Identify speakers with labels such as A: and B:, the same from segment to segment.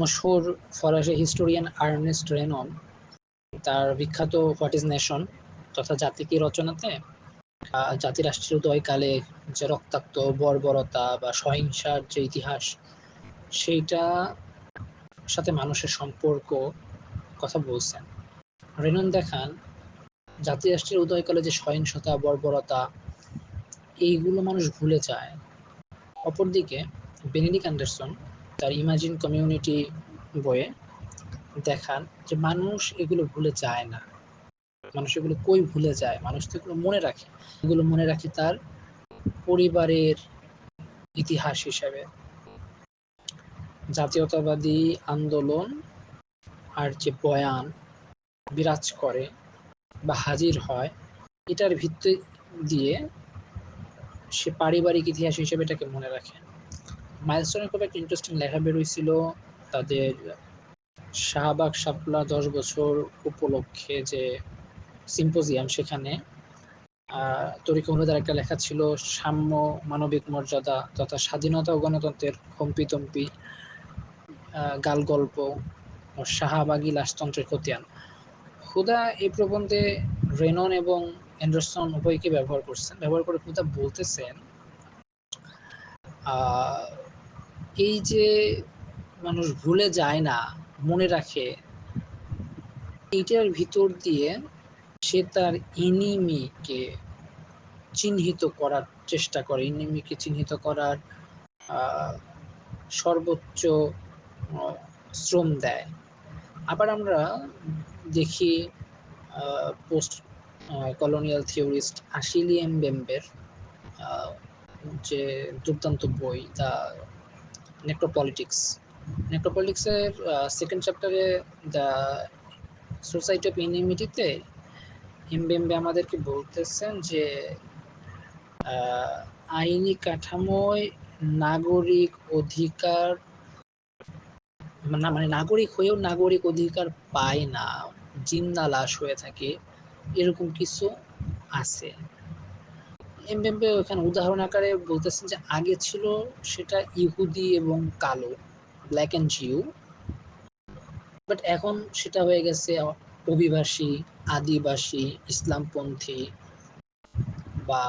A: মশহুর ফরাসি historian Ernst রেনন, তার বিখ্যাত হোয়াট ইজ নেশন তথা জাতিকে রচনাতে জাতিরাষ্ট্রীয় উদয়কালে যে রক্তাক্ত বর্বরতা বা সহিংসার যে ইতিহাস, সেইটা সাথে মানুষের সম্পর্ক কথা বলছেন। রেনন দেখান, জাতিরাষ্ট্রের উদয়কালে যে সহিংসতা, বর্বরতা, এইগুলো মানুষ ভুলে যায়। অপরদিকে বেনেডিক অ্যান্ডারসন তার ইমাজিন কমিউনিটি বইয়ে দেখান যে মানুষ এগুলো ভুলে যায় না। মানুষ এগুলো কই ভুলে যায়? মানুষ তো এগুলো মনে রাখে। এগুলো মনে রাখে তার পরিবারের ইতিহাস হিসাবে। জাতীয়তাবাদী আন্দোলন আর যে বয়ান বিরাজ করে বা হাজির হয়, এটার ভিত্তি দিয়ে সে পারিবারিক ইতিহাস হিসেবে এটাকে মনে রাখে। মাইলস্টোনের খুব একটা ইন্টারেস্টিং লেখা বেরোইছিল। তাদের শাহবাগ সাপলা দশ বছর উপলক্ষে যে সিম্পোজিয়াম সেখানে তরিক অনুদার একটা লেখা ছিল, সাম্য মানবিক মর্যাদা তথা স্বাধীনতা ও গণতন্ত্রের হম্পিতম্পি গাল গল্প ও শাহবাগী লাশতন্ত্রের খতিয়ান। হুদা এই প্রবন্ধে রেনন এবং অ্যান্ডারসন উভয়কে ব্যবহার করছেন, ব্যবহার করে হুদা বলতেছেন এই যে মানুষ ভুলে যায় না, মনে রাখে, এইটার ভিতর দিয়ে সে তার ইনিমিকে চিহ্নিত করার চেষ্টা করে। ইনিমিকে চিহ্নিত করার সর্বোচ্চ শ্রম দেয়। আবার আমরা দেখি পোস্ট কলোনিয়াল থিওরিস্ট আশিলিয়াম বেম্বের যে দুর্দান্ত বই দ্য নেক্রোপলিটিক্স নেক্রোপলিটিক্সের সেকেন্ড চ্যাপ্টারে দ্য সোসাইটি অফ ইনিমিটিতে এমবেম্বে আমাদেরকে বলতেছেন যে আইনি কাঠামোয় নাগরিক অধিকার মানে নাগরিক হয়েও নাগরিক অধিকার পায় না, জিন্দা লাশ হয়ে থাকে, এরকম কিছু আছে। এমবেম্বে ওখানে উদাহরণ আকারে বলতেছেন যে আগে ছিল সেটা ইহুদি এবং কালো ব্ল্যাক অ্যান্ড জিউ বাট এখন সেটা হয়ে গেছে অভিবাসী, আদিবাসী, ইসলামপন্থী বা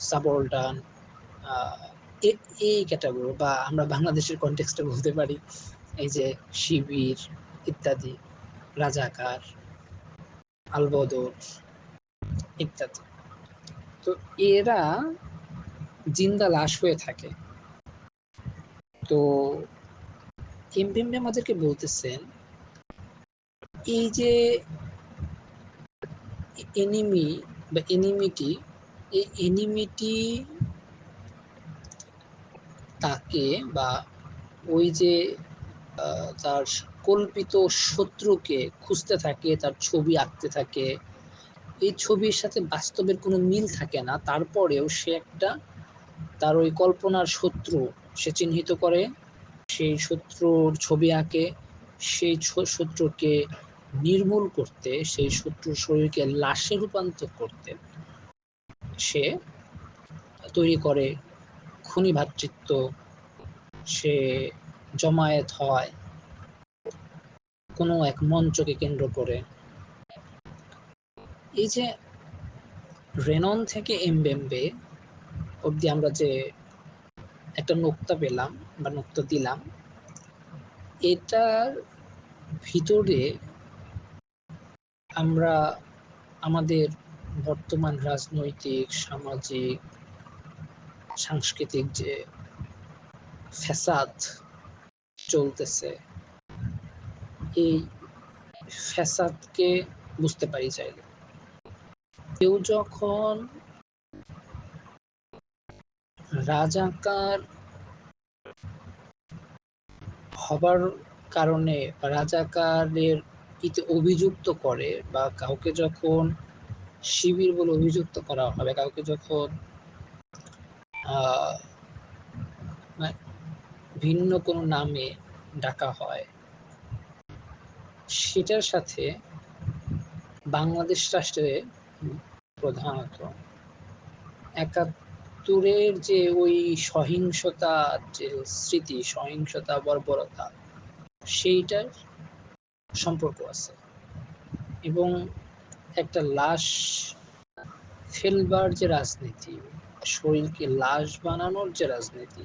A: সাবলটান এই ক্যাটাগরি বা আমরা বাংলাদেশের কনটেক্সটে বলতে পারি, এই যে শিবির ইত্যাদি, রাজাকার, আলবদর ইত্যাদি। তো এরা জিন্দা লাশ হয়ে থাকে। তো এমপিএমপি আমাদেরকে বলতেছেন, এই যে এনিমি বা এনিমিটি এই এনিমিটি তাকে বা ওই যে তার কল্পিত শত্রুকে খুঁজতে থাকে, তার ছবি আঁকতে থাকে এই ছবির সাথে বাস্তবের কোনো মিল থাকে না। তারপরেও সে একটা, তার ওই কল্পনার শত্রু সে চিহ্নিত করে। সেই শত্রুর ছবি আঁকে, সেই শত্রুকে নির্মূল করতে, সেই শত্রুর শরীরকে লাশে রূপান্তর করতে সে তৈরি করে খুনি ভাতৃত্ব। সে জমায়েত হয় কোনো এক মঞ্চকে কেন্দ্র করে। এই যে রেনন থেকে এমবেম্বে অবধি আমরা যে একটা নোক্তা পেলাম বা নোক্তা দিলাম, এটার ভিতরে আমরা আমাদের বর্তমান রাজনৈতিক, সামাজিক, সাংস্কৃতিক যে ফ্যাসাদ চলতেছে, এই ফ্যাসাদকে বুঝতে পারি চাইলে। কেউ যখন রাজাকার হবার কারণে রাজাকারের ইতে অভিযুক্ত করে বা কাউকে যখন শিবির বলে অভিযুক্ত করা হবে কাউকে যখন মানে ভিন্ন কোনো নামে ডাকা হয়, সেটার সাথে বাংলাদেশ রাষ্ট্রে প্রধানত। একাত্তরের যে ওই সহিংসতা, যে স্মৃতি, সহিংসতা, বর্বরতা, সেইটার সম্পর্ক আছে। এবং একটা লাশ ফেলবার যে রাজনীতি, শরীরকে লাশ বানানোর যে রাজনীতি,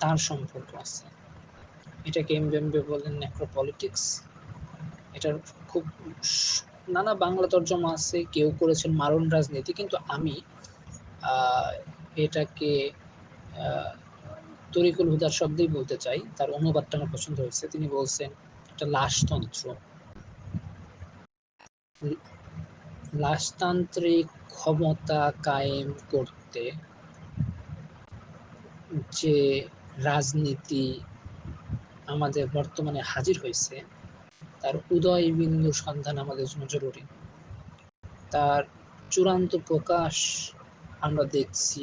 A: তার সম্পর্ক আছে। এটাকে এমবেম্বে বলেন নেক্রোপলিটিক্স এটার খুব নানা বাংলা তর্জমা আছে, কেউ করেছেন মারণ রাজনীতি, কিন্তু আমি এটাকে তরিকুল হুদার শব্দেই বলতে চাই। তার অনুবাদটা আমার পছন্দ হয়েছে। তিনি বলছেন একটা লাশতন্ত্র। লাশতান্ত্রিক ক্ষমতা কায়েম করতে যে রাজনীতি আমাদের বর্তমানে হাজির হয়েছে তার উদয় বিন্দু সন্ধান আমাদের জন্য জরুরি। তার চূড়ান্ত প্রকাশ আমরা দেখছি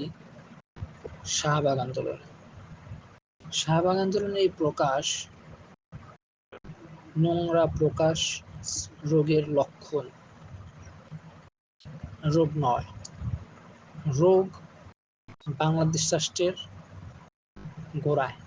A: শাহবাগ আন্দোলনে। শাহবাগ আন্দোলনের এই প্রকাশ নোংরা প্রকাশ, রোগের লক্ষণ। রোগ নয়, রোগ বাংলাদেশ রাষ্ট্রের গোড়ায়।